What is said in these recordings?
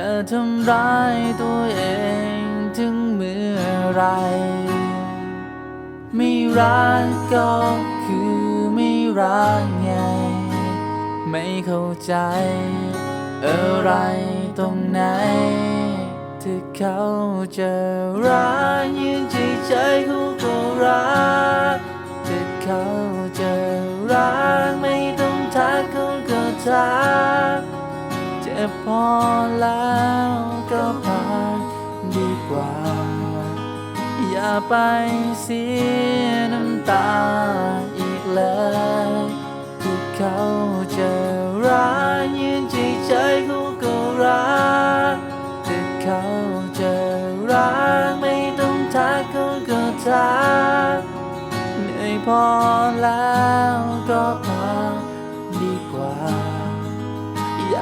จะทำร้ายตัวเองถึงเมื่อไร ไม่รักก็คือไม่รักไง ไม่เข้าใจ อะไรตรงไหนที่เขาจะรักยังใจใจเขาก็รักที่เขา บพอแล้วก็พักดีกว่า อย่าไปเสียน้ำตาอีกเลยที่เขาจะรักยืนใจใจเขาก็รักที่เขาจะรักไม่ต้องทักเขาก็ทักเหนื่อยพอแล้วก็พักดีกว่า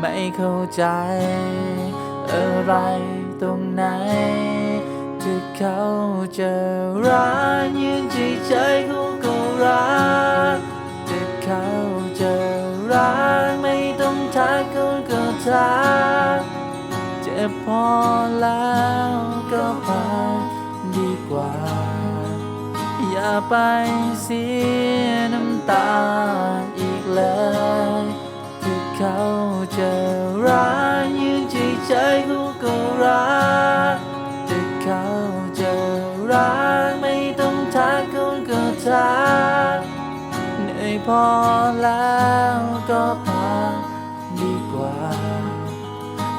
ไม่เข้าใจ อะไรตรงไหนที่เขาจะรักยืนใจใจเขาก็รักที่เขาจะรักไม่ต้องทักเขาก็ทักเจ็บพอแล้วก็พักดีกว่า อย่าไปเสียน้ำตา พอแล้วก็พักดีกว่า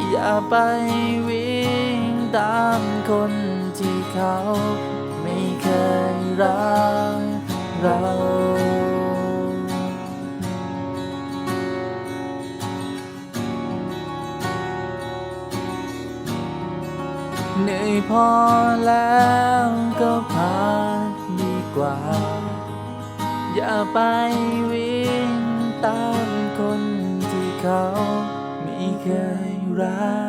อย่าไปวิ่งตามคนที่เขาไม่เคยรักเราเหนื่อยพอแล้วก็พักดีกว่า อย่าไปวิ่งตามคนที่เขาไม่เคยรัก